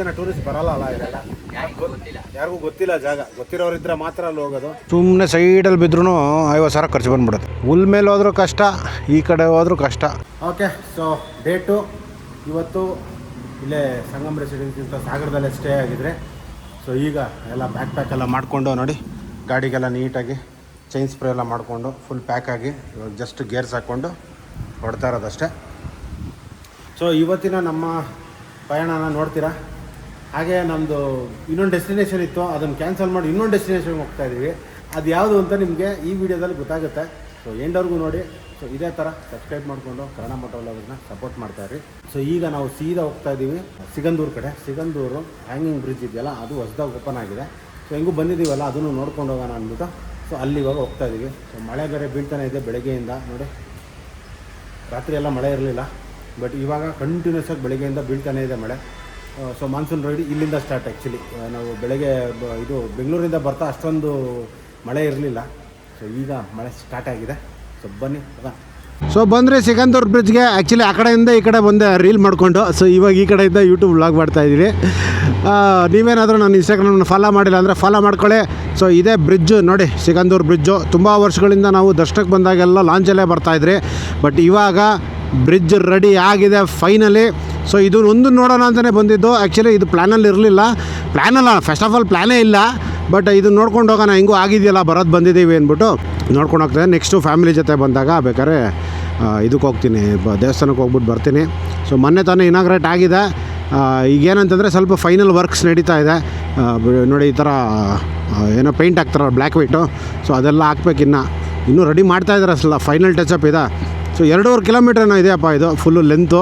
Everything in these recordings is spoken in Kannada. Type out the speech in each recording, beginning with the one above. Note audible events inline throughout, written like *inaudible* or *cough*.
ಜನ ಟೂರಿಸ್ಟ್ ಬರಲ್ಲ ಅಲ್ಲ ಯಾರಿಗೂ ಗೊತ್ತಿಲ್ಲ. ಜಾಗ. ಗೊತ್ತಿರೋರಿದ್ರೆ ಮಾತ್ರ ಅಲ್ಲಿ ಹೋಗೋದು. ಸುಮ್ಮನೆ ಸೈಡಲ್ಲಿ ಬಿದ್ರೂ ಐವತ್ತು ಸಾವಿರ ಖರ್ಚು ಬಂದ್ಬಿಡುತ್ತೆ. ಹುಲ್ ಮೇಲೆ ಹೋದ್ರೂ ಕಷ್ಟ ಈ ಕಡೆ ಹೋದ್ರೂ ಕಷ್ಟ. ಓಕೆ ಸೊ ಡೇಟು ಇವತ್ತು ಇಲ್ಲೇ ಸಂಗಮ ರೆಸಿಡೆನ್ಸಿಂತ ಸಾಗರದಲ್ಲೇ ಸ್ಟೇ ಆಗಿದ್ರೆ ಸೊ ಈಗ ಎಲ್ಲ ಬ್ಯಾಕ್ ಪ್ಯಾಕ್ ಎಲ್ಲ ಮಾಡಿಕೊಂಡು ನೋಡಿ ಗಾಡಿಗೆಲ್ಲ ನೀಟಾಗಿ ಚೈನ್ ಸ್ಪ್ರೇ ಎಲ್ಲ ಮಾಡಿಕೊಂಡು ಫುಲ್ ಪ್ಯಾಕ್ ಆಗಿ ಇವಾಗ ಜಸ್ಟ್ ಗೇರ್ಸ್ ಹಾಕ್ಕೊಂಡು ಹೊಡ್ತಾ ಇರೋದಷ್ಟೇ. ಸೊ ಇವತ್ತಿನ ನಮ್ಮ ಪಯಣನ ನೋಡ್ತೀರಾ? ಹಾಗೆ ನಮ್ಮದು ಇನ್ನೊಂದು ಡೆಸ್ಟಿನೇಷನ್ ಇತ್ತು, ಅದನ್ನು ಕ್ಯಾನ್ಸಲ್ ಮಾಡಿ ಇನ್ನೊಂದು ಡೆಸ್ಟಿನೇಷನ್ಗೆ ಹೋಗ್ತಾ ಇದ್ದೀವಿ ಅದು ಯಾವುದು ಅಂತ ನಿಮಗೆ ಈ ವಿಡಿಯೋದಲ್ಲಿ ಗೊತ್ತಾಗುತ್ತೆ. ಸೊ ಎಂಡವ್ರಿಗೂ ನೋಡಿ. ಸೊ ಇದೇ ಥರ ಸಬ್ಸ್ಕ್ರೈಬ್ ಮಾಡಿಕೊಂಡು ಕನ್ನಡ ಮಠವಲ್ಲದನ್ನ ಸಪೋರ್ಟ್ ಮಾಡ್ತಾ ಇರಿ. ಸೊ ಈಗ ನಾವು ಸೀದಾ ಹೋಗ್ತಾ ಇದ್ದೀವಿ ಸಿಗಂದೂರು ಕಡೆ. ಸಿಗಂದೂರು ಹ್ಯಾಂಗಿಂಗ್ ಬ್ರಿಡ್ಜ್ ಇದೆಯಲ್ಲ, ಅದು ಹೊಸದಾಗಿ ಓಪನ್ ಆಗಿದೆ. ಸೊ ಹೆಂಗೂ ಬಂದಿದ್ದೀವಲ್ಲ ಅದನ್ನು ನೋಡ್ಕೊಂಡು ಹೋಗೋಣ ಅಂದ್ಬಿಟ್ಟು. ಸೊ ಅಲ್ಲಿ ಇವಾಗ ಹೋಗ್ತಾ ಇದ್ದೀವಿ ಸೊ ಮಳೆ ಬೇರೆ ಬೀಳ್ತಾನೆ ಇದೆ ಬೆಳಗ್ಗೆಯಿಂದ, ನೋಡಿ. ರಾತ್ರಿ ಎಲ್ಲ ಮಳೆ ಇರಲಿಲ್ಲ. ಬಟ್ ಇವಾಗ ಕಂಟಿನ್ಯೂಸ್ ಆಗಿ ಬೆಳಗ್ಗೆಯಿಂದ ಬೀಳ್ತಾನೆ ಇದೆ ಮಳೆ. ಸೊ ಮಾನ್ಸೂನ್ ರೈಡ್ ಇಲ್ಲಿಂದ ಸ್ಟಾರ್ಟ್ ಆ್ಯಕ್ಚುಲಿ ನಾವು ಬೆಳಗ್ಗೆ ಇದು ಬೆಂಗಳೂರಿಂದ ಬರ್ತಾ ಅಷ್ಟೊಂದು ಮಳೆ ಇರಲಿಲ್ಲ. ಸೊ ಈಗ ಮಳೆ ಸ್ಟಾರ್ಟ್ ಆಗಿದೆ. ಸೊ ಬನ್ನಿ ಸೊ ಬಂದರೆ ಸಿಗಂದೂರ್ ಬ್ರಿಡ್ಜ್ಗೆ ಆ್ಯಕ್ಚುಲಿ ಆ ಕಡೆಯಿಂದ ಈ ಕಡೆ ಬಂದೆ ರೀಲ್ ಮಾಡಿಕೊಂಡು. ಸೊ ಇವಾಗ ಈ ಕಡೆಯಿಂದ ಯೂಟ್ಯೂಬ್ ವ್ಲಾಗ್ ಮಾಡ್ತಾ ಇದ್ದೀವಿ. ನೀವೇನಾದರೂ ನಾನು ಇನ್ಸ್ಟಾಗ್ರಾಮ್ನ ಫಾಲೋ ಮಾಡಿಲ್ಲ ಅಂದರೆ ಫಾಲೋ ಮಾಡ್ಕೊಳ್ಳಿ. ಸೊ ಇದೇ ಬ್ರಿಡ್ಜು ನೋಡಿ ಸಿಗಂದೂರ್ ಬ್ರಿಡ್ಜು ತುಂಬ ವರ್ಷಗಳಿಂದ ನಾವು ದರ್ಶನಕ್ಕೆ ಬಂದಾಗೆಲ್ಲ ಲಾಂಚಲ್ಲೇ ಬರ್ತಾಯಿದ್ರಿ ಬಟ್ ಇವಾಗ ಬ್ರಿಡ್ಜ್ ರೆಡಿ ಆಗಿದೆ ಫೈನಲಿ ಸೊ ಇದು ಒಂದು ನೋಡೋಣ ಅಂತಲೇ ಬಂದಿದ್ದು. ಆ್ಯಕ್ಚುಲಿ ಇದು ಪ್ಲ್ಯಾನಲ್ಲಿ ಇರಲಿಲ್ಲ. ಪ್ಲ್ಯಾನಲ್ಲ ಫಸ್ಟ್ ಆಫ್ ಆಲ್ ಪ್ಲ್ಯಾನೇ ಇಲ್ಲ. ಬಟ್ ಇದು ನೋಡ್ಕೊಂಡು ಹೋಗೋಣ, ಹೆಂಗೂ ಆಗಿದೆಯಲ್ಲ, ಬರೋದು ಬಂದಿದ್ದೀವಿ ಅಂದ್ಬಿಟ್ಟು ನೋಡ್ಕೊಂಡು ಹೋಗ್ತದೆ ನೆಕ್ಸ್ಟು ಫ್ಯಾಮಿಲಿ ಜೊತೆ ಬಂದಾಗ ಬೇಕಾದ್ರೆ ಇದಕ್ಕೆ ಹೋಗ್ತೀನಿ. ದೇವಸ್ಥಾನಕ್ಕೆ ಹೋಗ್ಬಿಟ್ಟು ಬರ್ತೀನಿ. ಸೊ ಮೊನ್ನೆ ತಾನೇ ಇನಾಗ್ರೇಟ್ ಆಗಿದೆ. ಈಗ ಈಗೇನಂತಂದರೆ ಸ್ವಲ್ಪ ಫೈನಲ್ ವರ್ಕ್ಸ್ ನಡೀತಾ ಇದೆ. ನೋಡಿ, ಈ ಥರ ಏನೋ ಪೇಂಟ್ ಹಾಕ್ತಾರಲ್ಲ ಬ್ಲ್ಯಾಕ್ ವೈಟು ಸೊ ಅದೆಲ್ಲ ಹಾಕ್ಬೇಕಿನ್ನು ಇನ್ನೂ. ರೆಡಿ ಮಾಡ್ತಾ ಇದ್ದಾರೆ ಅಸಲ ಫೈನಲ್ ಟಚಪ್ ಇದೆ. ಸೊ ಎರಡೂವರೆ ಕಿಲೋಮೀಟ್ರ್ ಏನೋ ಇದೆಯಪ್ಪ ಇದು ಫುಲ್ಲು ಲೆಂತು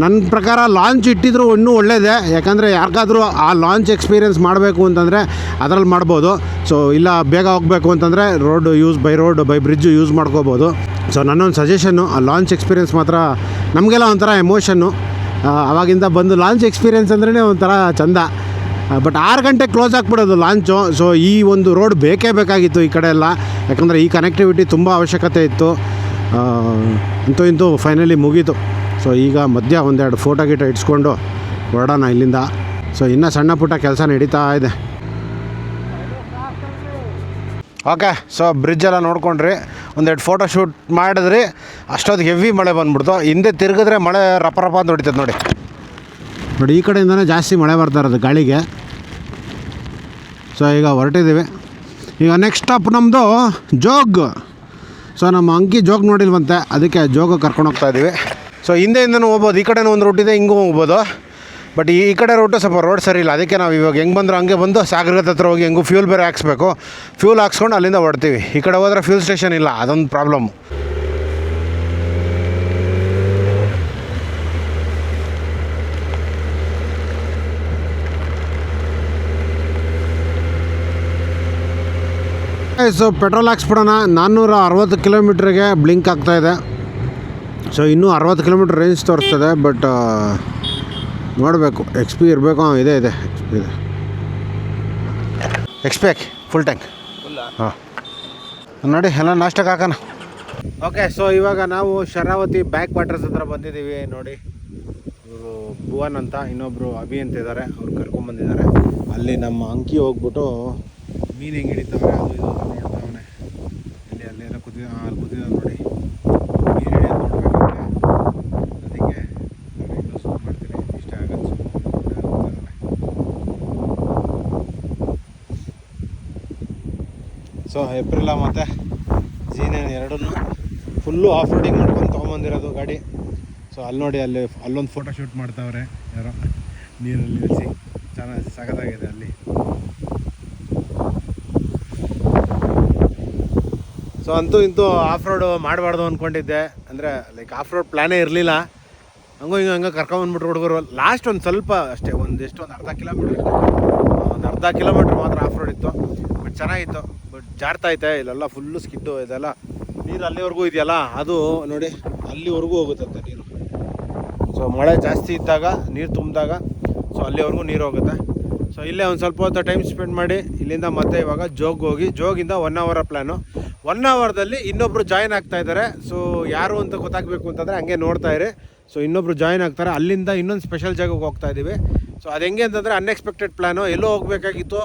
ನನ್ನ ಪ್ರಕಾರ ಲಾಂಚ್ ಇಟ್ಟಿದ್ರು ಇನ್ನೂ ಒಳ್ಳೆಯದೇ ಯಾಕಂದರೆ ಯಾರಿಗಾದರೂ ಆ ಲಾಂಚ್ ಎಕ್ಸ್ಪೀರಿಯೆನ್ಸ್ ಮಾಡಬೇಕು ಅಂತಂದರೆ ಅದರಲ್ಲಿ ಮಾಡ್ಬೋದು. ಸೊ ಇಲ್ಲ ಬೇಗ ಹೋಗಬೇಕು ಅಂತಂದರೆ road use by road by bridge use ಮಾಡ್ಕೋಬೋದು. ಸೊ ನನ್ನೊಂದು ಸಜೆಷನ್ನು ಆ ಲಾಂಚ್ ಎಕ್ಸ್ಪೀರಿಯೆನ್ಸ್ ಮಾತ್ರ ನಮಗೆಲ್ಲ ಒಂಥರ ಎಮೋಷನ್ನು ಅವಾಗಿಂದ ಬಂದು ಲಾಂಚ್ ಎಕ್ಸ್ಪೀರಿಯೆನ್ಸ್ ಅಂದ್ರೇ ಒಂಥರ ಚಂದ. ಬಟ್ ಆರು ಗಂಟೆ ಕ್ಲೋಸ್ ಆಗಿಬಿಡೋದು ಲಾಂಚು ಸೊ ಈ ಒಂದು ರೋಡ್ ಬೇಕೇ ಬೇಕಾಗಿತ್ತು ಈ ಕಡೆ ಎಲ್ಲ. ಯಾಕಂದರೆ ಈ ಕನೆಕ್ಟಿವಿಟಿ ತುಂಬ ಅವಶ್ಯಕತೆ ಇತ್ತು. ಇಂತೂ ಅಂತೂ ಇಂತೂ ಫೈನಲಿ ಮುಗೀತು. ಸೊ ಈಗ ಮಧ್ಯ ಒಂದೆರಡು ಫೋಟೋ ಗಿಟ ಇಟ್ಸ್ಕೊಂಡು ಹೊರಡೋಣ ಇಲ್ಲಿಂದ. ಸೊ ಇನ್ನೂ ಸಣ್ಣ ಪುಟ್ಟ ಕೆಲಸ ನಡೀತಾ ಇದೆ. ಓಕೆ ಸೊ ಬ್ರಿಡ್ಜೆಲ್ಲ ನೋಡ್ಕೊಂಡ್ರಿ. ಒಂದೆರಡು ಫೋಟೋ ಶೂಟ್ ಮಾಡಿದ್ರಿ. ಅಷ್ಟೊಂದು ಹೆವಿ ಮಳೆ ಬಂದ್ಬಿಡ್ತು. ಹಿಂದೆ ತಿರುಗಿದ್ರೆ ಮಳೆ ರಪ ರಪ ಅಂತ ಹೊಡಿತದೆ ನೋಡಿ. ನೋಡಿ, ಈ ಕಡೆಯಿಂದನೇ ಜಾಸ್ತಿ ಮಳೆ ಬರ್ತಾ ಇರೋದು ಗಾಳಿಗೆ. ಸೊ ಈಗ ಹೊರಟಿದ್ದೀವಿ. ಈಗ ನೆಕ್ಸ್ಟ್ ಸ್ಟಾಪ್ ನಮ್ಮದು ಜೋಗ್. ಸೊ ನಮ್ಮ ಅಂಕಿ ಜೋಗ್ ನೋಡಿಲ್ವಂತೆ. ಅದಕ್ಕೆ ಜೋಗ ಕರ್ಕೊಂಡು ಹೋಗ್ತಾ ಇದ್ದೀವಿ. ಸೊ ಹಿಂದೆಯಿಂದನೂ ಹೋಗ್ಬೋದು. ಈ ಕಡೆನೂ ಒಂದು ರೂಟ್ ಇದೆ, ಹಿಂಗೂ ಹೋಗ್ಬೋದು. ಬಟ್ ಈ ಕಡೆ ರೂಟು ಸ್ವಲ್ಪ ರೋಡ್ ಸರಿ ಇಲ್ಲ. ಅದಕ್ಕೆ ನಾವು ಇವಾಗ ಹೆಂಗೆ ಬಂದರೂ ಹಂಗೆ ಬಂದು ಸಾಗರದ ಹತ್ರ ಹೋಗಿ ಹೆಂಗೂ ಫ್ಯೂಲ್ ಬೇರೆ ಹಾಕ್ಸ್ಬೇಕು. ಫ್ಯೂಲ್ ಹಾಕ್ಸ್ಕೊಂಡು ಅಲ್ಲಿಂದ ಹೊಡ್ತೀವಿ ಈ ಕಡೆ ಹೋದ್ರೆ ಫ್ಯೂಲ್ ಸ್ಟೇಷನ್ ಇಲ್ಲ. ಅದೊಂದು ಪ್ರಾಬ್ಲಮ್ಮು ಸೊ ಪೆಟ್ರೋಲ್ ಹಾಕ್ಸ್ಬಿಡೋಣ. ನಾನ್ನೂರ ಅರವತ್ತು ಕಿಲೋಮೀಟ್ರಿಗೆ ಬ್ಲಿಂಕ್ ಆಗ್ತಾ ಇದೆ. ಸೊ ಇನ್ನೂ ಅರವತ್ತು ಕಿಲೋಮೀಟ್ರ್ ರೇಂಜ್ ತೋರಿಸ್ತದೆ ಬಟ್ ನೋಡಬೇಕು. ಎಕ್ಸ್ ಪಿ ಇರಬೇಕು, ಹಾಂ, ಇದೆ ಇದೆ. ಎಕ್ಸ್ ಪಿ ಇದೆ. ಎಕ್ಸ್ ಹಾಕಿ ಫುಲ್ ಟ್ಯಾಂಕ್ ಹಾಂ. ನೋಡಿ, ಎಲ್ಲ ನಾಷ್ಟಕ್ಕೆ ಹಾಕೋಣ. ಓಕೆ ಸೊ ಇವಾಗ ನಾವು ಶರಾವತಿ ಬ್ಯಾಕ್ ವಾಟರ್ಸ್ ಹತ್ರ ಬಂದಿದ್ದೀವಿ, ನೋಡಿ. ಇವರು ಭುವನ್ ಅಂತ ಇನ್ನೊಬ್ಬರು ಅಭಿ ಅಂತ ಇದ್ದಾರೆ. ಅವ್ರು ಕರ್ಕೊಂಬಂದಿದ್ದಾರೆ ಅಲ್ಲಿ ನಮ್ಮ ಅಂಕಿ ಹೋಗ್ಬಿಟ್ಟು ಮೀನು ಹೆಂಗೆ ಹಿಡಿತಾವೆ ಅದು ಇದು ನೋಡ್ತಾವನೆ ಇಲ್ಲಿ ಅಲ್ಲಿ ಎಲ್ಲ ಕುದಿ ಅಲ್ಲಿ ಕುದಿದ ನೋಡಿ ಮೀನು ಹಿಡಿಯೋದು ನೋಡ್ಬೇಕಂತೆ ಅದಕ್ಕೆ ನಾನು ಇನ್ನೂ ಸೂಪ್ ಮಾಡ್ತೀನಿ ಇಷ್ಟ ಆಗಲ್ಲ ಸೊ ಏಪ್ರಿಲ ಮತ್ತು ಜೀನೇನು ಎರಡೂ ಫುಲ್ಲು ಆಫ್ ರೋಡಿಂಗ್ ಮಾಡ್ಕೊಂಡು ತೊಗೊಂಬಂದಿರೋದು ಗಾಡಿ. ಸೊ ಅಲ್ಲಿ ನೋಡಿ ಅಲ್ಲಿ ಅಲ್ಲೊಂದು ಫೋಟೋ ಶೂಟ್ ಮಾಡ್ತಾವ್ರೆ ಯಾರೋ. ನೀರಲ್ಲಿ ನಿಲ್ಲಿಸಿ. ಚೆನ್ನಾಗಿ ಸಖತ್ತಾಗಿದೆ ಅಲ್ಲಿ. ಸೊ ಅಂತೂ ಇಂತೂ ಆಫ್ ರೋಡು ಮಾಡಬಾರ್ದು ಅಂದ್ಕೊಂಡಿದ್ದೆ ಅಂದರೆ ಲೈಕ್ ಆಫ್ ರೋಡ್ ಪ್ಲ್ಯಾನೇ ಇರಲಿಲ್ಲ. ಹಂಗೋ ಹಿಂಗೆ ಹಂಗೆ ಕರ್ಕೊಂಬಂದ್ಬಿಟ್ರು ಹುಡುಗರು. ಲಾಸ್ಟ್ ಒಂದು ಸ್ವಲ್ಪ ಅಷ್ಟೇ, ಒಂದು ಎಷ್ಟು, ಒಂದು ಅರ್ಧ ಕಿಲೋಮೀಟ್ರ್ ಒಂದು ಅರ್ಧ ಕಿಲೋಮೀಟ್ರ್ ಮಾತ್ರ ಆಫ್ ರೋಡ್ ಇತ್ತು. ಬಟ್ ಚೆನ್ನಾಗಿತ್ತು. ಬಟ್ ಜಾರ್ತಾ ಐತೆ, ಇಲ್ಲೆಲ್ಲ ಫುಲ್ಲು ಸ್ಕಿಡ್ಡು ಇದೆಲ್ಲ. ನೀರು ಅಲ್ಲಿವರೆಗೂ ಇದೆಯಲ್ಲ, ಅದು ನೋಡಿ ಅಲ್ಲಿವರೆಗೂ ಹೋಗುತ್ತಂತೆ ನೀರು. ಸೊ ಮಳೆ ಜಾಸ್ತಿ ಇದ್ದಾಗ, ನೀರು ತುಂಬಿದಾಗ ಸೊ ಅಲ್ಲಿವರೆಗೂ ನೀರು ಹೋಗುತ್ತೆ. ಸೊ ಇಲ್ಲೇ ಒಂದು ಸ್ವಲ್ಪ ಹೊತ್ತು ಟೈಮ್ ಸ್ಪೆಂಡ್ ಮಾಡಿ, ಇಲ್ಲಿಂದ ಮತ್ತೆ ಇವಾಗ ಜೋಗ್ ಹೋಗಿ, ಜೋಗಿಂದ ಒನ್ ಅವರ ಪ್ಲ್ಯಾನು ಒನ್ ಅವರ್ದಲ್ಲಿ ಇನ್ನೊಬ್ರು ಜಾಯ್ನ್ ಆಗ್ತಾ ಇದ್ದಾರೆ ಸೊ ಯಾರು ಅಂತ ಗೊತ್ತಾಗಬೇಕು ಅಂತಂದರೆ ಹಂಗೆ ನೋಡ್ತಾ ಇರಿ. ಸೊ ಇನ್ನೊಬ್ರು ಜಾಯ್ನ್ ಆಗ್ತಾರೆ. ಅಲ್ಲಿಂದ ಇನ್ನೊಂದು ಸ್ಪೆಷಲ್ ಜಾಗಕ್ಕೆ ಹೋಗ್ತಾ ಇದ್ದೀವಿ ಸೊ ಅದು ಹೆಂಗೆ ಅಂತಂದರೆ ಅನ್ಎಕ್ಸ್ಪೆಕ್ಟೆಡ್ ಪ್ಲ್ಯಾನು ಎಲ್ಲೋ ಹೋಗಬೇಕಾಗಿತ್ತು.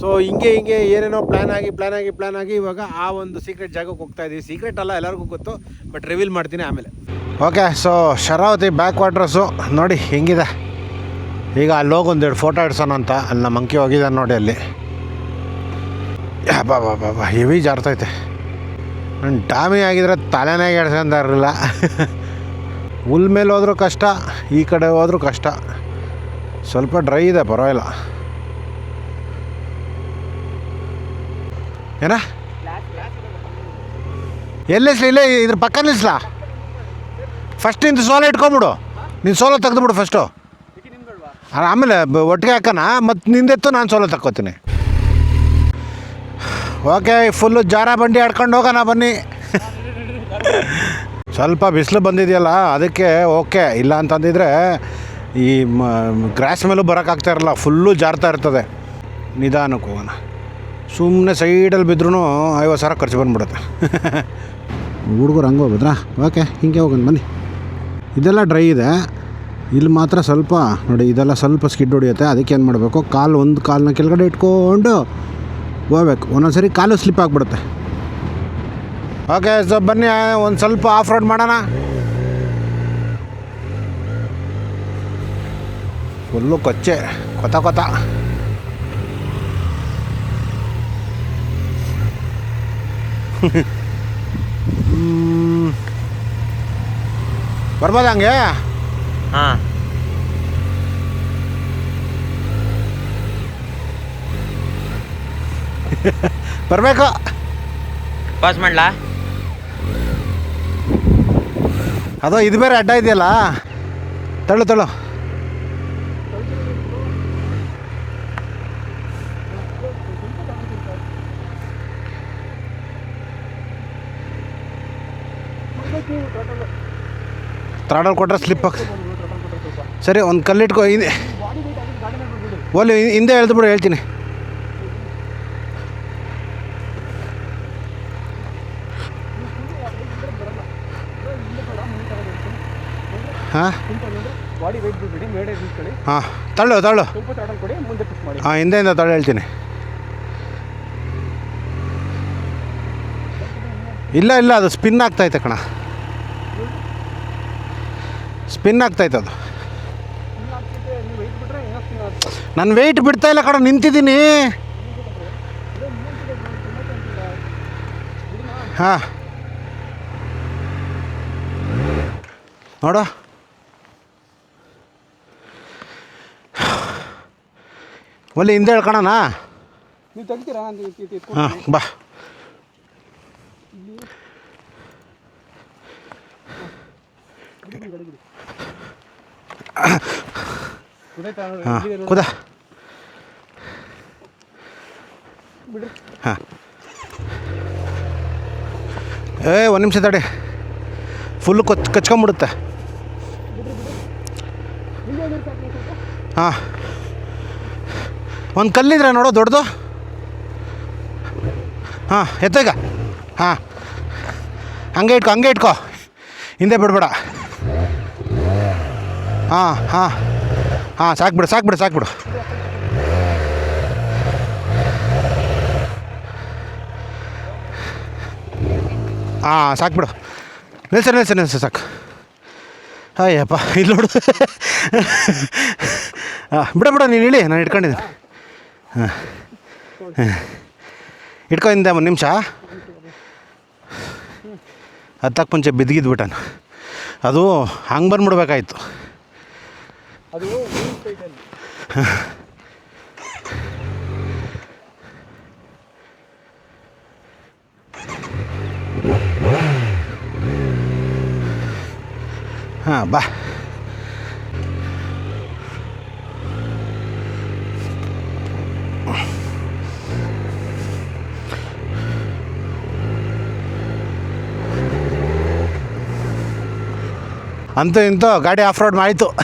ಸೊ ಹಿಂಗೆ ಹಿಂಗೆ ಏನೇನೋ ಪ್ಲ್ಯಾನ್ ಆಗಿ ಪ್ಲ್ಯಾನ್ ಆಗಿ ಪ್ಲ್ಯಾನ್ ಆಗಿ ಇವಾಗ ಆ ಒಂದು ಸೀಕ್ರೆಟ್ ಜಾಗಕ್ಕೆ ಹೋಗ್ತಾ ಇದ್ದೀವಿ ಸೀಕ್ರೆಟ್ ಅಲ್ಲ, ಎಲ್ಲರಿಗೂ ಗೊತ್ತು ಬಟ್ ರಿವೀಲ್ ಮಾಡ್ತೀನಿ ಆಮೇಲೆ. Okay so Sharavathi backwaters ನೋಡಿ ಹೆಂಗಿದೆ. ಈಗ ಅಲ್ಲಿ ಹೋಗಿ ಒಂದೆರಡು ಫೋಟೋ ಇಡ್ಸೋಣ ಅಂತ. ಅಲ್ಲಿ ನಮ್ಮ ಅಂಕಿ ಹೋಗಿದ್ದಾನೆ ನೋಡಿ ಅಲ್ಲಿ. ಬಾ ಬಾ ಬಾ ಬಾ ಹೆವಿ ಜಾರ್ತೈತೆ. ನನ್ನ ಡಾಮಿ ಆಗಿದ್ರೆ ತಲೆನೇ ಇರಲಿಲ್ಲ. ಹುಲ್ ಮೇಲೆ ಹೋದ್ರೂ ಕಷ್ಟ, ಈ ಕಡೆ ಹೋದರೂ ಕಷ್ಟ. ಸ್ವಲ್ಪ ಡ್ರೈ ಇದೆ, ಪರವಾಗಿಲ್ಲ. ಏನ? ಎಲ್ಲಿಸ್ಲಿ ಇಲ್ಲೇ ಇದ್ರ ಪಕ್ಕ ನಿಲ್ಸ್ಲಾ ಫಸ್ಟ್ ನಿಂದು ಸೋಲ ಇಟ್ಕೊಂಬಿಡು. ನೀನು ಸೋಲ ತೆಗೆದುಬಿಡು ಫಸ್ಟು ಆಮೇಲೆ ಒಟ್ಟಿಗೆ ಹಾಕೋಣ ಮತ್ತು ನಿಂದೆತ್ತು ನಾನು ಸೋಲ ತಕ್ಕೋತೀನಿ. ಓಕೆ ಫುಲ್ಲು ಜಾರ ಬಂಡಿ ಆಡ್ಕೊಂಡು ಹೋಗೋಣ ಬನ್ನಿ. ಸ್ವಲ್ಪ ಬಿಸಿಲು ಬಂದಿದೆಯಲ್ಲ, ಅದಕ್ಕೆ ಓಕೆ ಇಲ್ಲ ಅಂತಂದಿದ್ರೆ ಈ ಗ್ರಾಸ್ ಮೇಲೂ ಬರೋಕ್ಕಾಗ್ತಾ ಇರಲ್ಲ ಫುಲ್ಲು ಜಾರ್ತಾ ಇರ್ತದೆ. ನಿಧಾನಕ್ಕೆ ಹೋಗೋಣ. ಸುಮ್ಮನೆ ಸೈಡಲ್ಲಿ ಬಿದ್ರೂ ಐವತ್ತು ಸಾವಿರ ಖರ್ಚು ಬಂದ್ಬಿಡುತ್ತೆ. ಹುಡುಗರು ಹಂಗೆ ಹೋಗ್ಬೋದ್ರಾ ಓಕೆ, ಹಿಂಗೆ ಹೋಗೋಣ, ಬನ್ನಿ. ಇದೆಲ್ಲ ಡ್ರೈ ಇದೆ. ಇಲ್ಲಿ ಮಾತ್ರ ಸ್ವಲ್ಪ, ನೋಡಿ, ಇದೆಲ್ಲ ಸ್ವಲ್ಪ ಸ್ಕಿಡ್ ಹೊಡಿಯುತ್ತೆ. ಅದಕ್ಕೆ ಏನು ಮಾಡಬೇಕು? ಕಾಲು ಒಂದು ಕಾಲನ್ನ ಕೆಳಗಡೆ ಇಟ್ಕೊಂಡು ಹೋಗ್ಬೇಕು. ಒಂದೊಂದು ಸರಿ ಕಾಲು ಸ್ಲಿಪ್ ಆಗಿಬಿಡುತ್ತೆ. ಓಕೆ ಸೊ ಬನ್ನಿ, ಒಂದು ಸ್ವಲ್ಪ ಆಫ್ ರೋಡ್ ಮಾಡೋಣ. ಫುಲ್ಲು ಕೊಚ್ಚೆ, ಕೊತ ಕೊತ. *laughs* ಬರ್ಬೋದಾ ಹಂಗೆ? ಹಾಂ. *laughs* ಬರಬೇಕು. ಪಾಸ್ ಮಾಡ್ಲಾ? ಅದು ಇದು ಬೇರೆ ಅಡ್ಡ ಇದೆಯಲ್ಲ? ತಳ್ಳು ತಳ್ಳು. ತ್ರಾಡಲ್ ಕೊಟ್ಟರೆ ಸ್ಲಿಪ್ ಆಗ್ ಸರಿ, ಒಂದು ಕಲ್ಲಿಟ್ಕೋ, ಹಿಂದೆ. ಓಲಿ ಹಿಂದೆ ಎಳ್ದು ಬಿಡು ಹೇಳ್ತೀನಿ. ಹಾಂ? ತಳ್ಳು ತಳ್ಳು. ಹಾಂ, ಹಿಂದೆಯಿಂದ ತಳ್ಳು, ಹೇಳ್ತೀನಿ. ಇಲ್ಲ ಇಲ್ಲ, ಅದು ಸ್ಪಿನ್ ಆಗ್ತೈತೆ ಕಣ. ಸ್ಪಿನ್ ಆಗ್ತೈತೆ ಅದು. ನನ್ನ ವೆಯ್ಟ್ ಬಿಡ್ತಾ ಇಲ್ಲ ಕಡೆ ನಿಂತಿದ್ದೀನಿ. ಹಾಂ. ನೋಡು. ಒಲ್ಲಿ ಹಿಂದೆ ಹೇಳ್ಕೊಳಣ ಹಾಂ ಬಾ? ಹಾಂ. ಕುದ. ಹಾಂ. ಏ, ಒಂದು ನಿಮಿಷ ತಡೆ. ಫುಲ್ಲು ಕೊತ್ ಕಚ್ಕೊಂಬಿಡುತ್ತೆ ಹಾಂ. ಒಂದು ಕಲ್ಲಿದ್ರೆ ನೋಡೋ, ದೊಡ್ಡದು. ಹಾಂ ಎತ್ತಈಗ ಹಾಂ. ಹಂಗೆ ಇಟ್ಕೊ ಹಂಗೆ ಇಟ್ಕೊ. ಹಿಂದೆ ಬಿಡ್ಬೇಡ. ಹಾಂ ಹಾಂ. ಹಾಂ ಸಾಕ್ಬಿಡು ಸಾಕ್ಬಿಡು ಸಾಕ್ಬಿಡು ಹಾಂ ಸಾಕ್ಬಿಡು ನಿಲ್ಸ ನಿಲ್ಸ ನಿಲ್ಸ, ಸಾಕು. ಅಯ್ಯಪ್ಪ ಇಲ್ಲಿ ನೋಡು. ಹಾಂ, ಬಿಡ ಬಿಡ, ನೀನು ಇಳಿ, ನಾನು ಇಟ್ಕೊಂಡಿದ್ದೀನಿ. ಹಾಂ. ಇಟ್ಕೊಂಡಿದ್ದೆ ಒಂದು ನಿಮಿಷ. ಹತ್ತಕ್ಕೆ ಮುಂಚೆ ಬಿದ್ದಿದ್ಬಿಟ್ಟನು ಅದು ಹಂಗೆ ಬಂದ್ಬಿಡ್ಬೇಕಾಯ್ತು. ಅದು ಮೀನ್ ಸೈಟಲ್ಲಿ ಹಾಂ ಬಾ ಅಂತೂ ಇಂತೂ ಗಾಡಿ ಆಫ್ ರೋಡ್ ಮಾಡಿತು *laughs*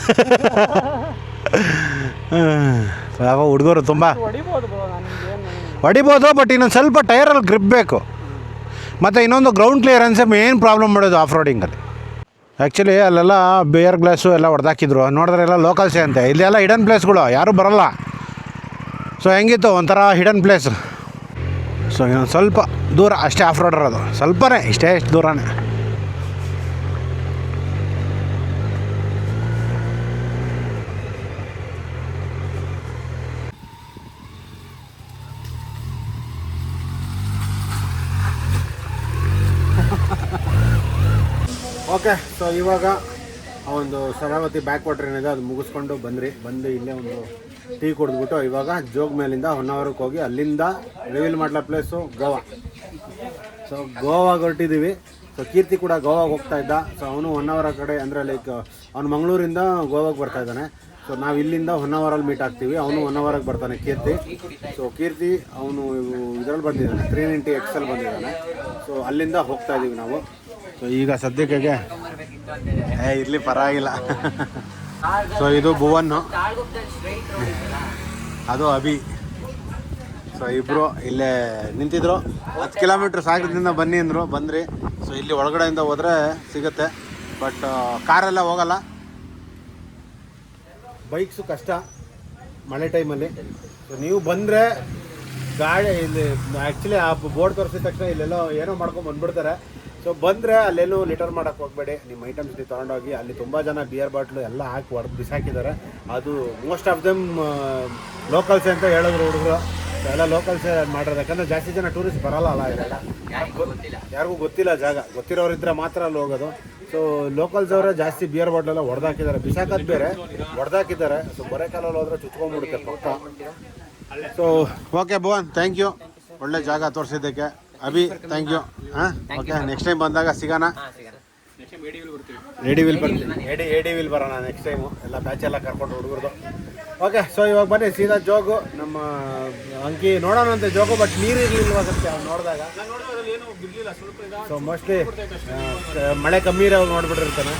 ಯಾವ ಹುಡುಗರು ತುಂಬ ಹೊಡಿಬೋದು ಬಟ್ ಇನ್ನೊಂದು ಸ್ವಲ್ಪ ಟೈರಲ್ಲಿ ಗ್ರಿಪ್ ಬೇಕು. ಮತ್ತು ಇನ್ನೊಂದು ಗ್ರೌಂಡ್ ಕ್ಲಿಯರೆನ್ಸ್ ಮೇನ್ ಪ್ರಾಬ್ಲಮ್ ಮಾಡೋದು ಆಫ್ ರೋಡಿಂಗಲ್ಲಿ ಆ್ಯಕ್ಚುಲಿ ಅಲ್ಲೆಲ್ಲ ಬಿಯರ್ ಗ್ಲಾಸು ಎಲ್ಲ ಹೊಡೆದಾಕಿದ್ರು. ನೋಡಿದ್ರೆ ಎಲ್ಲ ಲೋಕಲ್ಸೇ ಅಂತೆ. ಇಲ್ಲೆಲ್ಲ ಹಿಡನ್ ಪ್ಲೇಸ್ಗಳು ಯಾರೂ ಬರಲ್ಲ. ಸೊ ಹೆಂಗಿತ್ತು? ಒಂಥರ ಹಿಡನ್ ಪ್ಲೇಸ್ ಸೊ ಇನ್ನೊಂದು ಸ್ವಲ್ಪ ದೂರ ಅಷ್ಟೇ ಆಫ್ ರೋಡ್ ಇರೋದು ಸ್ವಲ್ಪನೇ ಇಷ್ಟೇ ಇಷ್ಟು ದೂರನೇ. ಓಕೆ ಸೊ ಇವಾಗ ಆ ಒಂದು ಸರಾವತಿ ಬ್ಯಾಕ್ ವಾಟರ್ ಏನಿದೆ ಅದು ಮುಗಿಸ್ಕೊಂಡು ಬಂದ್ರಿ. ಬಂದು ಇಲ್ಲೇ ಒಂದು ಟೀ ಕುಡಿದ್ಬಿಟ್ಟು ಇವಾಗ ಜೋಗ್ ಮೇಲಿಂದ ಹೊನ್ನಾವರಕ್ಕೆ ಹೋಗಿ ಅಲ್ಲಿಂದ ರಿವೀಲ್ ಮಾಡ್ಲಾ ಪ್ಲೇಸು ಗೋವಾ. ಸೊ ಗೋವಾಗೆ ಹೊರಟಿದ್ದೀವಿ ಸೊ ಕೀರ್ತಿ ಕೂಡ ಗೋವಾಗೆ ಹೋಗ್ತಾ ಇದ್ದ. ಸೊ ಅವನು ಹೊನ್ನಾವರ ಕಡೆ ಅಂದರೆ ಲೈಕ್ ಅವನು ಮಂಗಳೂರಿಂದ ಗೋವಾಗೆ ಬರ್ತಾ ಇದ್ದಾನೆ. ಸೊ ನಾವು ಇಲ್ಲಿಂದ ಹೊನ್ನಾವರಲ್ಲಿ ಮೀಟ್ ಆಗ್ತೀವಿ. ಅವನು ಹೊನ್ನಾವರಕ್ಕೆ ಬರ್ತಾನೆ, ಕೀರ್ತಿ. ಸೊ ಕೀರ್ತಿ ಅವನು ಇದರಲ್ಲಿ ಬಂದಿದ್ದಾನೆ ತ್ರೀ ನೈಂಟಿ ಎಕ್ಸಲ್ಲಿ ಬಂದಿದ್ದಾನೆ. ಸೊ ಅಲ್ಲಿಂದ ಹೋಗ್ತಾ ಇದ್ದೀವಿ ನಾವು. ಸೊ ಈಗ ಸದ್ಯಕ್ಕೆ ಏ, ಇರ್ಲಿ, ಪರವಾಗಿಲ್ಲ. ಸೊ ಇದು ಭುವನ್ನು ಅದು ಅಭಿ. ಸೊ ಇಬ್ಬರು ಇಲ್ಲೇ ನಿಂತಿದ್ರು. ಹತ್ತು ಕಿಲೋಮೀಟ್ರ್ ಸಾಗರದಿಂದ ಬನ್ನಿ ಅಂದರು, ಬಂದ್ರಿ. ಸೊ ಇಲ್ಲಿ ಒಳಗಡೆಯಿಂದ ಹೋದರೆ ಸಿಗುತ್ತೆ. ಬಟ್ ಕಾರೆಲ್ಲ ಹೋಗಲ್ಲ. ಬೈಕ್ಸು ಕಷ್ಟ, ಮಳೆ ಟೈಮಲ್ಲಿ ಸೊ ನೀವು ಬಂದರೆ ಗಾಡಿ ಇಲ್ಲಿ ಆ್ಯಕ್ಚುಲಿ ಆ ಬೋರ್ಡ್ ತೋರಿಸಿದ ತಕ್ಷಣ ಇಲ್ಲೆಲ್ಲೋ ಏನೋ ಮಾಡ್ಕೊಂಡು ಬಂದ್ಬಿಡ್ತಾರೆ. ಸೊ ಬಂದರೆ ಅಲ್ಲೆಲ್ಲೂ ಲಿಟರ್ ಮಾಡೋಕ್ಕೆ ಹೋಗಬೇಡಿ. ನಿಮ್ಮ ಐಟಮ್ಸ್ ನೀವು ತೊಗೊಂಡೋಗಿ ಅಲ್ಲಿ ತುಂಬ ಜನ ಬಿಯರ್ ಬಾಟ್ಲು ಎಲ್ಲ ಹಾಕಿ ಹೊಡೆದು ಬಿಸಾಕಿದ್ದಾರೆ. ಅದು ಮೋಸ್ಟ್ ಆಫ್ ದಮ್ ಲೋಕಲ್ಸ್ ಅಂತ ಹೇಳಿದ್ರು ಹುಡುಗರು. ಎಲ್ಲ ಲೋಕಲ್ಸ್ ಮಾಡಿರೋದು. ಯಾಕಂದ್ರೆ ಜಾಸ್ತಿ ಜನ ಟೂರಿಸ್ಟ್ ಬರಲ್ಲ ಅಲ್ಲ ಇದೆಲ್ಲ ಯಾರಿಗೂ ಗೊತ್ತಿಲ್ಲ. ಜಾಗ. ಗೊತ್ತಿರೋರಿದ್ರೆ ಮಾತ್ರ ಅಲ್ಲಿ ಹೋಗೋದು. ಸೊ ಲೋಕಲ್ಸ್ ಅವರೇ ಜಾಸ್ತಿ ಬಿಯರ್ ಬಾಟ್ಲೆಲ್ಲ ಹೊಡೆದಾಕಿದ್ದಾರೆ ಬಿಸಾಕೋದು ಬೇರೆ. ಹೊಡೆದಾಕಿದ್ದಾರೆ ಸೊ ಬರೇ ಕಾಲಲ್ಲಿ ಹೋದ್ರೆ ಚುಚ್ಕೊಂಡ್ಬಿಡುತ್ತೆ ಪಕ್ಕ. So okay Bhuvan thank you ಒಳ್ಳೆ ಜಾಗ ತೋರಿಸಿದ್ದಕ್ಕೆ. ಅಭಿ ಥ್ಯಾಂಕ್ ಯು ಹಾಂ? ಓಕೆ ನೆಕ್ಸ್ಟ್ ಟೈಮ್ ಬಂದಾಗ ಸಿಗೋಣ. ಎಡಿ ವಿಲ್ ಬರ್ತೀನಿ ಎಡಿ ಎಡಿ ವಿಲ್ ಬರೋಣ ನೆಕ್ಸ್ಟ್ ಟೈಮು ಎಲ್ಲ ಬ್ಯಾಚ್ ಎಲ್ಲ ಕರ್ಕೊಂಡು ಹುಡುಗರದು. ಓಕೆ ಸೊ ಇವಾಗ ಬನ್ನಿ ಸೀದಾ ಜೋಗು ನಮ್ಮ ಅಂಕಿ ನೋಡೋಣಂತೆ ಜೋಗು ಬಟ್ ನೀರು ಇರಲಿಲ್ಲ ಸತ್ಯ ಅವ್ನು ನೋಡಿದಾಗ? ಸೊ ಮೋಸ್ಟ್ಲಿ ಮಳೆ ಕಮ್ಮಿ ಇರೋ ನೋಡ್ಬಿಟ್ಟಿರ್ತಾನೆ.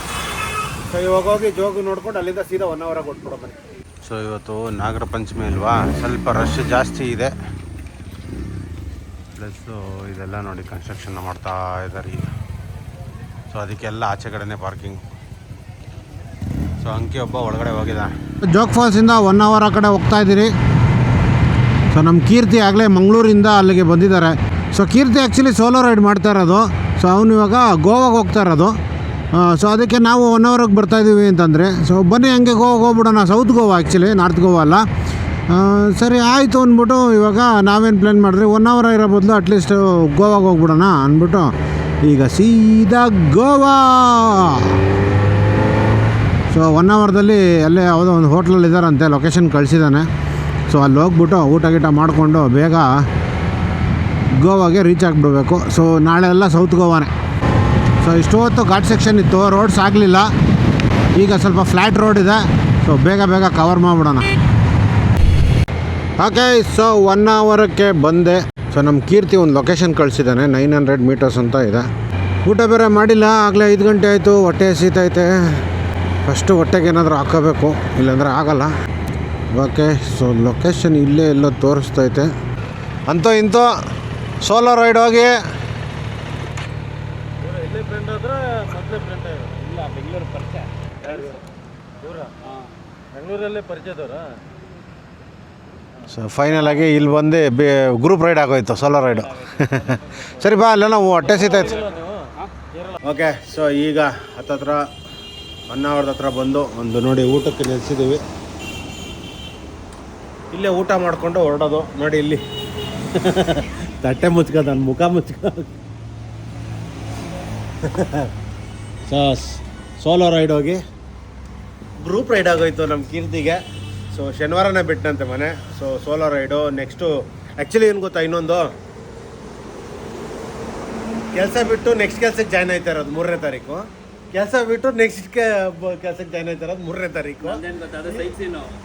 ಸೊ ಇವಾಗ ಹೋಗಿ ಜೋಗು ನೋಡ್ಕೊಂಡು ಅಲ್ಲಿಂದ ಸೀದಾ ಒನ್ ಅವರಾಗಿ ಕೊಟ್ಬಿಡೋ ಬನ್ನಿ ಸೊ ಇವತ್ತು ನಾಗರ ಪಂಚಮಿ ಅಲ್ವಾ? ಸ್ವಲ್ಪ ರಶ್ ಜಾಸ್ತಿ ಇದೆ. ಪ್ಲಸ್ಸು ಇದೆಲ್ಲ ನೋಡಿ ಕನ್ಸ್ಟ್ರಕ್ಷನ್ ಮಾಡ್ತಾ ಇದ್ದಾರೆ ಈಗ. ಸೊ ಅದಕ್ಕೆಲ್ಲ ಆಚೆ ಕಡೆನೇ ಪಾರ್ಕಿಂಗ್ ಸೊ ಅಂಕಿ ಒಬ್ಬ ಒಳಗಡೆ ಹೋಗಿದ ಜೋಗ್ ಫಾಲ್ಸಿಂದ ಒನ್ ಅವರ್ ಆ ಕಡೆ ಹೋಗ್ತಾ ಇದ್ದೀರಿ. ಸೊ ನಮ್ಮ ಕೀರ್ತಿ ಆಗಲೇ ಮಂಗಳೂರಿಂದ ಅಲ್ಲಿಗೆ ಬಂದಿದ್ದಾರೆ. So Keerthi actually solo ride ಮಾಡ್ತಾ ಇರೋದು. ಸೊ ಅವನು ಇವಾಗ ಗೋವಾಗೆ ಹೋಗ್ತಾ ಇರೋದು. ಸೊ ಅದಕ್ಕೆ ನಾವು ಒನ್ ಅವರ್ಗೆ ಬರ್ತಾಯಿದ್ದೀವಿ ಅಂತಂದರೆ. ಸೊ ಬನ್ನಿ ಹಂಗೆ ಗೋವಾಗೆ ಹೋಗ್ಬಿಡೋಣ. South Goa actually north Goa ಅಲ್ಲ. ಸರಿ, ಆಯಿತು ಅಂದ್ಬಿಟ್ಟು ಇವಾಗ ನಾವೇನು ಪ್ಲ್ಯಾನ್ ಮಾಡಿದ್ರೆ? ಒನ್ ಅವರ್ ಇರೋ ಬದಲು ಅಟ್ಲೀಸ್ಟ್ ಗೋವಾಗೆ ಹೋಗ್ಬಿಡೋಣ ಅಂದ್ಬಿಟ್ಟು ಈಗ ಸೀದಾ ಗೋವಾ. ಸೊ ಒನ್ ಅವರ್ದಲ್ಲಿ ಅಲ್ಲೇ ಯಾವುದೋ ಒಂದು ಹೋಟ್ಲಲ್ಲಿ ಇದ್ದಾರಂತೆ ಲೊಕೇಶನ್ ಕಳಿಸಿದ್ದಾನೆ. ಸೊ ಅಲ್ಲಿ ಹೋಗ್ಬಿಟ್ಟು ಊಟ ಗೀಟ ಮಾಡಿಕೊಂಡು ಬೇಗ ಗೋವಾಗೆ ರೀಚ್ ಆಗಿಬಿಡ್ಬೇಕು. ಸೊ ನಾಳೆ ಎಲ್ಲ ಸೌತ್ ಗೋವಾನೇ ಸೊ ಇಷ್ಟೊತ್ತು ಘಾಟ್ ಸೆಕ್ಷನ್ ಇತ್ತು ರೋಡ್ಸ್ ಆಗಲಿಲ್ಲ. ಈಗ ಸ್ವಲ್ಪ ಫ್ಲ್ಯಾಟ್ ರೋಡ್ ಇದೆ. ಸೊ ಬೇಗ ಬೇಗ ಕವರ್ ಮಾಡಿಬಿಡೋಣ. ಓಕೆ ಸೊ ಒನ್ ಅವರಕ್ಕೆ ಬಂದೆ. ಸೊ ನಮ್ಮ ಕೀರ್ತಿ ಒಂದು ಲೊಕೇಶನ್ ಕಳಿಸಿದ್ದಾನೆ. ನೈನ್ ಹಂಡ್ರೆಡ್ ಮೀಟರ್ಸ್ ಅಂತ ಇದೆ. ಊಟ ಬೇರೆ ಮಾಡಿಲ್ಲ. ಆಗಲೇ ಐದು ಗಂಟೆ ಆಯಿತು. ಹೊಟ್ಟೆ ಹಸಿತೈತೆ ಫಸ್ಟು ಹೊಟ್ಟೆಗೆ ಏನಾದರೂ ಹಾಕೋಬೇಕು ಇಲ್ಲಾಂದರೆ ಆಗಲ್ಲ. ಓಕೆ ಸೊ ಲೊಕೇಶನ್ ಇಲ್ಲೇ ಎಲ್ಲ ತೋರಿಸ್ತೈತೆ ಅಂತೋ ಇಂತೂ ಸೋಲೋ ರೈಡ್ ಹೋಗಿ. ಬೆಂಗಳೂರಲ್ಲೇ ಫ್ರೆಂಡ್ ಆದ್ರೆ ಮೊದಲೇ ಫ್ರೆಂಡ್ ಇಲ್ಲ ಬೆಂಗಳೂರು ಪರಿಚಯ ದೂರ ಬೆಂಗಳೂರಲ್ಲೇ ಪರಿಚಯದವ್ರ ಸೊ ಫೈನಲ್ ಆಗಿ ಇಲ್ಲಿ ಬಂದು ಬೇ ಗ್ರೂಪ್ ರೈಡ್ ಆಗೋಯ್ತು ಸೋಲೋ ರೈಡು *laughs* ಸರಿ, ಬಾ, ಅಲ್ಲ ನಾವು ಹೊಟ್ಟೆ ಸಿಗ್ತಾಯ್ತು ಓಕೆ ಸೊ ಈಗ ಹತ್ತತ್ರ ಅವರ್ದ ಹತ್ರ ಬಂದು ಒಂದು ನೋಡಿ ಊಟಕ್ಕೆ ನೆಲೆಸಿದ್ದೀವಿ. ಇಲ್ಲೇ ಊಟ ಮಾಡಿಕೊಂಡು ಹೊರಡೋದು, ನೋಡಿ ಇಲ್ಲಿ. *laughs* ತಟ್ಟೆ ಮುಚ್ಕ ನನ್ನ ಮುಖ ಮುಚ್ಕೋ. *laughs* ಸೋಲೋ ರೈಡ್ ಹೋಗಿ. ಗ್ರೂಪ್ ರೈಡ್ ಆಗೋಯ್ತು ನಮ್ಮ ಕೀರ್ತಿಗೆ. ಸೊ ಶನಿವಾರನೇ ಬಿಟ್ಟನಂತೆ ಮನೆ. So solo ride next actually ಏನು ಗೊತ್ತಾ ಇನ್ನೊಂದು? ಕೆಲಸ ಬಿಟ್ಟು ನೆಕ್ಸ್ಟ್ ಕೆಲಸಕ್ಕೆ ಜಾಯ್ನ್ ಆಯ್ತಾ ಇರೋದು ಮೂರನೇ ತಾರೀಕು. ಕೆಲಸ ಬಿಟ್ಟು ನೆಕ್ಸ್ಟ್ ಕೆಲಸಕ್ಕೆ ಜಾಯ್ನ್ ಆಯ್ತಾ ಇರೋದು ಮೂರನೇ ತಾರೀಕು.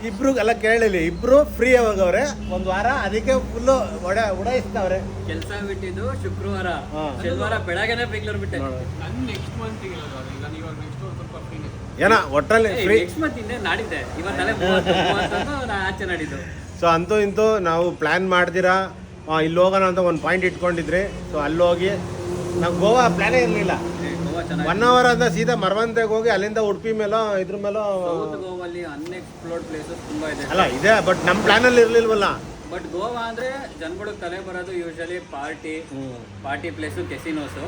ಇಬ್ರು ಎಲ್ಲ ಕೇಳಿಲ್ಲ ಇಬ್ರು ಫ್ರೀ ಹೋಗವ್ರೆ ಒಂದು ವಾರ ಅದಕ್ಕೆ ಫುಲ್ಲು ಒಡ ಉಡಾಯಿಸ್ತಾವ್ರೆ. ಕೆಲಸ ಬಿಟ್ಟಿದ್ದು ಶುಕ್ರವಾರ. ಶನಿವಾರ ಬೆಳಗ್ಗೆನೆ ಬೆಂಗಳೂರು ಬಿಟ್ಟೆ. ನೆಕ್ಸ್ಟ್ ಮಂತ್ ಇರೋದು ಈಗ ಇವಾಗ ನೆಕ್ಸ್ಟ್ ಸ್ವಲ್ಪ ಫ್ರೀ ಏನೋ ಒಟ್ಟಲ್ಲಿ ಫ್ರೀ ಸೊ ಅಂತೂ ಇಂತೂ ನಾವು ಪ್ಲ್ಯಾನ್ ಮಾಡ್ದಿರಾ? ಇಲ್ಲಿ ಹೋಗೋಣ ಅಂತ ಒಂದು ಪಾಯಿಂಟ್ ಇಟ್ಕೊಂಡಿದ್ರಿ ಸೊ ಅಲ್ಲಿ ಹೋಗಿ ನಾವು ಗೋವಾ ಪ್ಲ್ಯಾನೇ ಇರಲಿಲ್ಲ. ಒನ್ ಅವರ್ ಅಂತ ಸೀದಾ ಮರವಂತೆಗೆ ಹೋಗಿ ಅಲ್ಲಿಂದ ಉಡುಪಿ ಮೇಲೋ ಇದ್ರ ಮೇಲೋ ಅನ್ಎಕ್ಸ್ಪ್ಲೋರ್ಡ್ ಪ್ಲೇಸಸ್ ತುಂಬಾ ಇದೆ. ಅಲ್ಲ ಇದೆ ಬಟ್ ನಮ್ಮ ಪ್ಲಾನಲ್ಲಿ ಇರಲಿಲ್ವಲ್ಲ. ಬಟ್ ಗೋವಾ ಅಂದ್ರೆ ಜನಗಳಿಗೆ ತಲೆ ಬರೋದು usually party party place casinos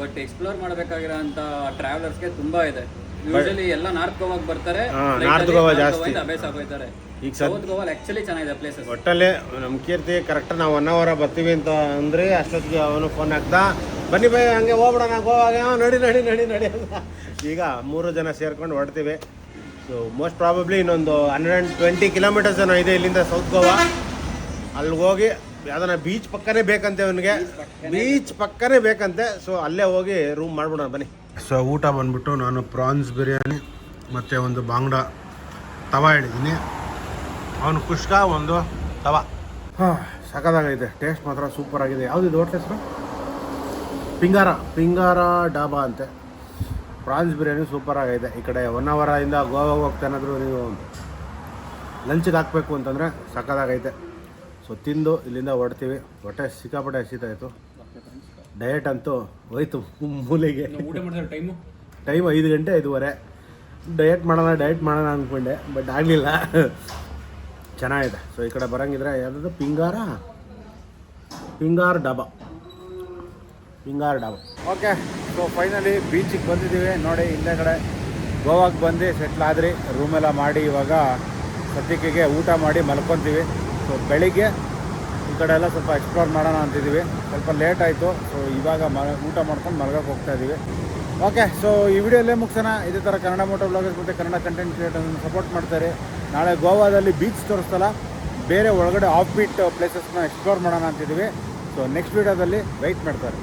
but explore ಮಾಡಬೇಕಾಗಿರೋ ಅಂತ ಟ್ರಾವೆಲರ್ಸ್ಗೆ ತುಂಬಾ ಇದೆ. ಯೂಶಲಿ ಎಲ್ಲ ನಾರ್ತ್ ಗೋವಾಗ್ ಬರ್ತಾರೆ ಹಾ, flight North ಅಲ್ಲಿ ಗೋವಾ ಜಾಸ್ತಿ. ಗೋವಾಯಿಂದ ಅಬೇಸ್ ಆಗೋಯ್ತಾರೆ ಈಗ ಸದ್ ಸೌತ್ ಗೋವಾ ಆಕ್ಚುಲಿ ಚೆನ್ನಾಗಿದೆ ಪ್ಲೇಸಸ್ ಒಟ್ಟಲ್ಲಿ ನಮ್ಮ ಕೀರ್ತಿ ಕರೆಕ್ಟ್ ನಾವು ಒನ್ ಅವರ್ ಬರ್ತೀವಿ ಅಂತ ಅಂದ್ರೆ ಅಷ್ಟೊತ್ತಿಗೆ ಅವನು ಫೋನ್ ಹಾಕ್ದ ಬನ್ನಿ ಬೈ ಹಂಗೆ ಹೋಗ್ಬಿಡೋಣ ಗೋವಾಗ "ಹಾ, ನಡಿ ನಡಿ ನಡಿ ನಡಿ ಈಗ ಮೂರು ಜನ ಸೇರ್ಕೊಂಡು ಹೊಡ್ತೀವಿ ಸೊ ಮೋಸ್ಟ್ ಪ್ರಾಬಬ್ಲಿ ಇನ್ನೊಂದು ಹಂಡ್ರೆಡ್ ಆ್ಯಂಡ್ ಟ್ವೆಂಟಿ ಕಿಲೋಮೀಟರ್ಸ್ ಏನೋ ಇದೆ ಇಲ್ಲಿಂದ ಸೌತ್ ಗೋವಾ ಅಲ್ಲಿಗೆ ಹೋಗಿ ಯಾವ್ದಾನ ಬೀಚ್ ಪಕ್ಕನೇ ಬೇಕಂತೆ ಅವನಿಗೆ. ಬೀಚ್ ಪಕ್ಕನೇ ಬೇಕಂತೆ. ಸೊ ಅಲ್ಲೇ ಹೋಗಿ ರೂಮ್ ಮಾಡ್ಬಿಡೋಣ ಬನ್ನಿ. ಸೊ ಊಟ ಬಂದ್ಬಿಟ್ಟು ನಾನು ಪ್ರಾನ್ಸ್ ಬಿರಿಯಾನಿ ಮತ್ತು ಒಂದು ಬಾಂಗ್ಡಾ ತವಾ ಹೇಳಿದ್ದೀನಿ. ಅವನು ಕುಷ್ಕ ಒಂದು ತವಾ. ಹಾಂ, ಸಖತ್ತಾಗೈತೆ. ಟೇಸ್ಟ್ ಮಾತ್ರ ಸೂಪರ್ ಆಗಿದೆ. ಯಾವುದಿದು ಹೋಟ್ಲ್ ಹೆಸರು? ಪಿಂಗಾರ ಪಿಂಗಾರ ಡಾಬಾ ಅಂತೆ. ಪ್ರಾನ್ಸ್ ಬಿರಿಯಾನಿ ಸೂಪರ್ ಆಗೈತೆ. ಈ ಕಡೆ ಒನ್ ಅವರಿಂದ ಗೋವಾಗೆ ಹೋಗ್ತಾನಾದರೂ ನೀವು ಲಂಚ್ಗೆ ಹಾಕಬೇಕು ಅಂತಂದರೆ ಸಖತ್ತಾಗೈತೆ. ಸೊ ತಿಂದು ಇಲ್ಲಿಂದ ಹೊಡ್ತೀವಿ ಹೊಟ್ಟೆ ಸಿಕ್ಕಾಪಟ್ಟೆ ಹಸಿತಾಯಿತು. ಡಯಟ್ ಅಂತೂ ಹೋಯ್ತು ಮೂಲೆಗೆ. ಊಟ ಮಾಡಿದ್ರೆ ಟೈಮು ಟೈಮ್ ಐದು ಗಂಟೆ ಐದುವರೆ. ಡಯಟ್ ಮಾಡೋಣ ಡಯಟ್ ಮಾಡೋಣ ಅಂದ್ಕೊಂಡೆ ಬಟ್ ಆಗಲಿಲ್ಲ. ಚೆನ್ನಾಗಿದೆ. ಸೊ ಈ ಕಡೆ ಬರೋಂಗಿದ್ರೆ ಯಾವುದಾದ್ರು Pingara Pingara dhaba Pingara dhaba okay so finally ಬೀಚಿಗೆ ಬಂದಿದ್ದೀವಿ. ನೋಡಿ ಹಿಂದೆ ಕಡೆ ಗೋವಾಗೆ ಬಂದು ಸೆಟ್ಲ್ ಆದ್ರಿ. ರೂಮೆಲ್ಲ ಮಾಡಿ ಇವಾಗ ಸದ್ಯಕ್ಕೆ ಊಟ ಮಾಡಿ ಮಲ್ಕೊತೀವಿ. ಸೊ ಬೆಳಿಗ್ಗೆ ಈ ಕಡೆ ಎಲ್ಲ ಸ್ವಲ್ಪ ಎಕ್ಸ್ಪ್ಲೋರ್ ಮಾಡೋಣ ಅಂತಿದ್ದೀವಿ. ಸ್ವಲ್ಪ ಲೇಟ್ ಆಯಿತು. ಸೊ ಇವಾಗ ಮ ಊಟ ಮಾಡ್ಕೊಂಡು ಮಲಗಕ್ಕೆ ಹೋಗ್ತಾ ಇದ್ದೀವಿ ಓಕೆ ಸೊ ಈ ವಿಡಿಯೋಲ್ಲೇ ಮುಗಿಸೋಣ. ಇದೇ ಥರ ಕನ್ನಡ ಮೋಟೋ ಬ್ಲಾಗರ್ಸ್ ಮತ್ತು ಕನ್ನಡ ಕಂಟೆಂಟ್ ಕ್ರಿಯೇಟರ್ನ ಸಪೋರ್ಟ್ ಮಾಡ್ತಾರೆ ನಾಳೆ ಗೋವಾದಲ್ಲಿ ಬೀಚ್ ತೋರಿಸ್ತಲ್ಲ ಬೇರೆ ಒಳಗಡೆ ಆಫ್ ಬೀಟ್ ಪ್ಲೇಸಸ್ನ ಎಕ್ಸ್ಪ್ಲೋರ್ ಮಾಡೋಣ ಅಂತಿದ್ದೀವಿ ಸೊ ನೆಕ್ಸ್ಟ್ ವೀಡಿಯೋದಲ್ಲಿ ವೆಯ್ಟ್ ಮಾಡ್ತಾರೆ